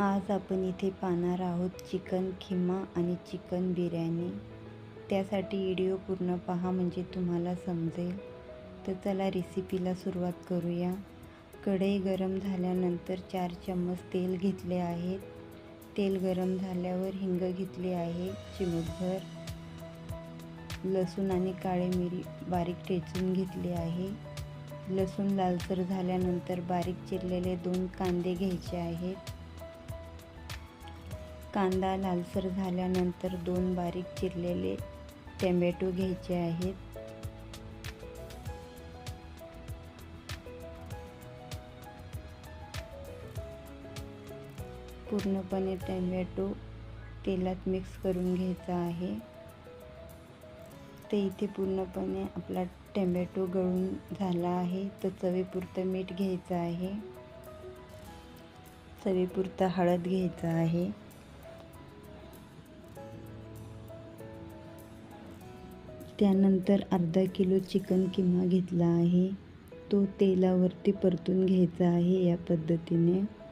आज आपण इथे पाहणार आहोत चिकन खिमा आणि चिकन बिर्याणी. त्यासाठी व्हिडिओ पूर्ण पहा म्हणजे तुम्हाला समजेल. तर चला रेसिपीला सुरुवात करूया. कढई गरम झाल्यानंतर चार चम्मच तेल घेतले आहेत तेल गरम झाल्यावर हिंग घेतली आहे चिमूटभर. लसूण आणि काळी मिरी बारीक ठेचून घेतली आहे. लसूण लालसर झाल्यानंतर बारीक चिरलेले दोन कांदे घ्यायचे आहेत. कांदा लालसर झाल्यानंतर दोन बारीक चिरलेले टमॅटो घ्यायचे आहेत. पूर्णपणे टमॅटो तेलात मिक्स करून घ्यायचा आहे. ते इथे पूर्णपणे आपला टमॅटो गळून झाला आहे. तर चवीपुरतं मीठ घ्यायचं आहे. चवीपुरता हळद घ्यायचा आहे. त्यानंतर अर्धा किलो चिकन किमा घेतला आहे. तो तेलावरती परतून घ्यायचा आहे या पद्धतीने.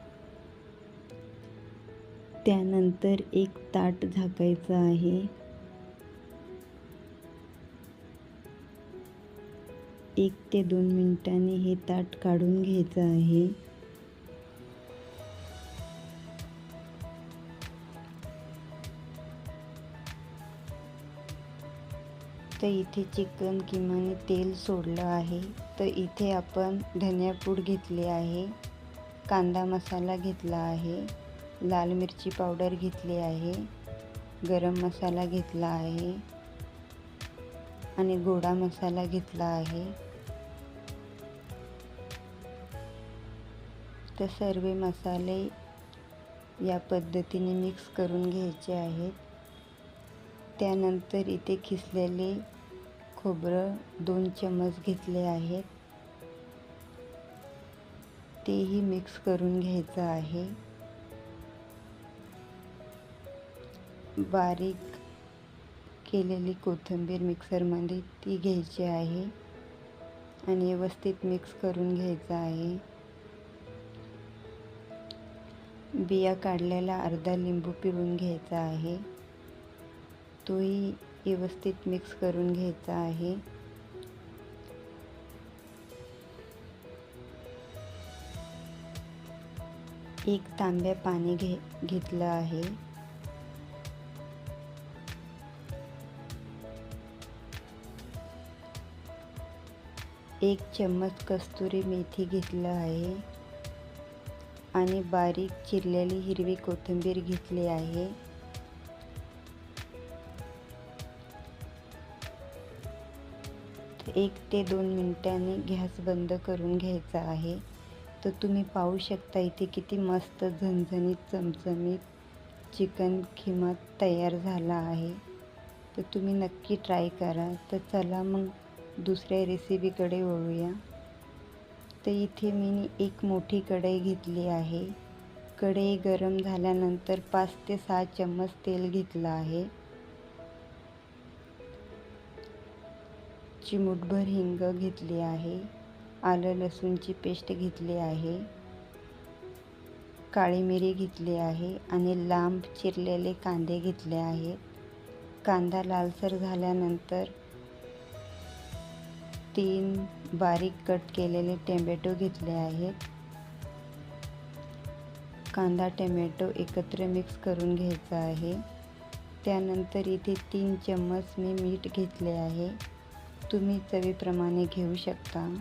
त्यानंतर एक ताट झाकायचं आहे. एक ते दोन मिनिटांनी हे ताट काढून घ्यायचं आहे. तर इथे चिकन किमाने तेल सोडलं आहे. तर इथे आपण धनियापूड घेतली आहे. कांदा मसाला घेतला आहे. लाल मिरची पावडर घेतली आहे. गरम मसाला घेतला आहे. आणि गोडा मसाला घेतला आहे. तर सर्व मसाले या पद्धतीने मिक्स करून घ्यायचे आहेत. त्यानंतर इथे खिसलेले खोबरं दोन चमच घेतले आहेत. तेही मिक्स करून घ्यायचं आहे. बारीक केलेली कोथिंबीर मिक्सरमध्ये ती घ्यायची आहे आणि व्यवस्थित मिक्स करून घ्यायचं आहे. बिया काढलेला अर्धा लिंबू पिळून घ्यायचा आहे. तोही व्यवस्थित मिक्स करून घ्यायचा आहे. एक तांब्या पाणी घे घेतलं आहे. एक चम्मच कस्तुरी मेथी घेतलं आहे. आणि बारीक चिरलेली हिरवी कोथिंबीर घेतली आहे. एक ते दोन मिनटांनी गॅस बंद करून घ्यायचा आहे. तर तुम्ही पाहू शकता इथे किती मस्त झणझणीत चमचमीत चिकन खिमा तयार झाला आहे. तर तुम्ही नक्की ट्राय करा. तर चला मग दुसऱ्या रेसिपीकडे वळूया. तर इथे मी एक मोठी कढई घेतली आहे. कढई गरम झाल्यानंतर पाच ते सहा चम्मच तेल घेतलं आहे. चिमूटभर हिंग घेतली आहे. आलं लसूणची पेस्ट घेतली आहे. काळी मिरी घेतली आहे आणि लांब चिरलेले कांदे घेतले आहेत. कांदा लालसर झाल्यानंतर तीन बारीक कट केलेले टोमॅटो घेतले आहेत. कांदा टोमॅटो एकत्र मिक्स करून घ्यायचा आहे. त्यानंतर इथे तीन चम्मच मी मीठ घेतले आहे. तुम्ही चवीप्रमाणे घेऊ शकता.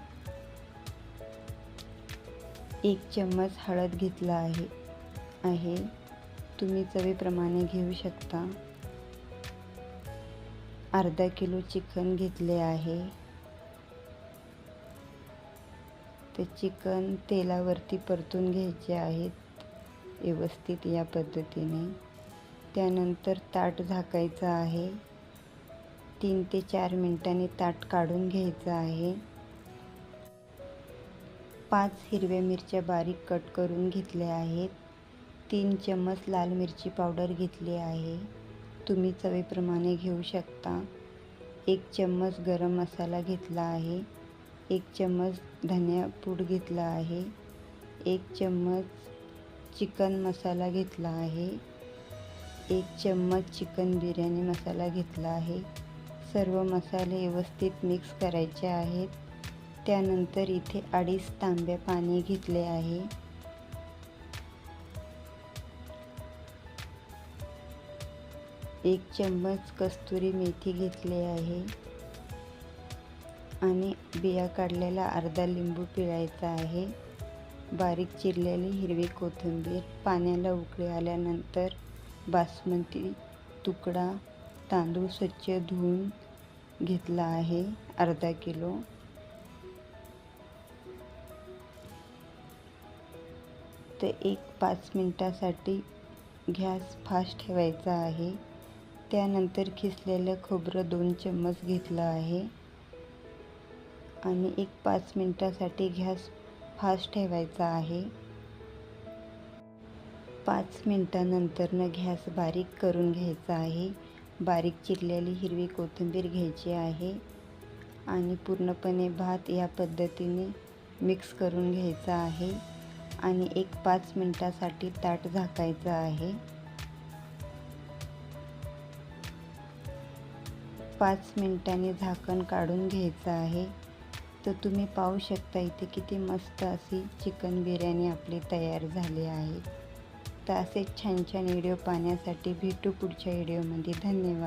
एक चम्मच हळद घेतला आहे आहे. तुम्ही चवीप्रमाणे घेऊ शकता. अर्धा किलो चिकन घेतले आहे. ते चिकन तेलावरती परतून घ्यायचे आहेत व्यवस्थित या पद्धतीने. त्यानंतर ताट झाकायचं आहे. तीन ते चार मिनटांनी ताट काढून घ्यायचं आहे. पाच हिरव्या मिरच्या बारीक कट करून घेतल्या आहेत. तीन चम्मच लाल मिरची पावडर घेतली आहे. तुम्ही चवीप्रमाणे घेऊ शकता. एक चम्मच गरम मसाला घेतला आहे. एक चम्मच धनिया पूड घेतला आहे. एक चम्मच चिकन मसाला घेतला आहे. एक चम्मच चिकन बिर्याणी मसाला घेतला आहे. सर्व मसाले व्यवस्थित मिक्स करायचे आहेत. त्यानंतर इथे अडीच तांब्या पाणी घेतले आहे. एक चम्मच कस्तुरी मेथी घेतली आहे. आणि बिया काढलेला अर्धा लिंबू पिळायचा आहे. बारीक चिरलेली हिरवी कोथिंबीर पाण्याला उकळी आल्यानंतर बासमती तुकडा तांदूळ स्वच्छ धुवून घेतला आहे अर्धा किलो. तर एक पाच मिनटासाठी गॅस फास्ट ठेवायचा आहे. त्यानंतर खिसलेलं खोबरं दोन चम्मच घेतलं आहे. आणि एक पाच मिनटासाठी गॅस फास्ट ठेवायचा आहे. पाच मिनटानंतरनं गॅस बारीक करून घ्यायचा आहे. बारीक चिरलेली हिरवी कोथिंबीर घ्यायची आहे आणि पूर्णपणे भात या पद्धतीने मिक्स करून घ्यायचा आहे आणि एक पाच मिनटासाठी ताट झाकायचं आहे. पाच मिनटांनी झाकण काढून घ्यायचं आहे. तर तुम्ही पाहू शकता इथे किती मस्त अशी चिकन बिर्याणी आपली तयार झाली आहे. शकता असे छान छान व्हिडिओ पाहण्यासाठी भेटू पुढच्या व्हिडिओमध्ये. धन्यवाद.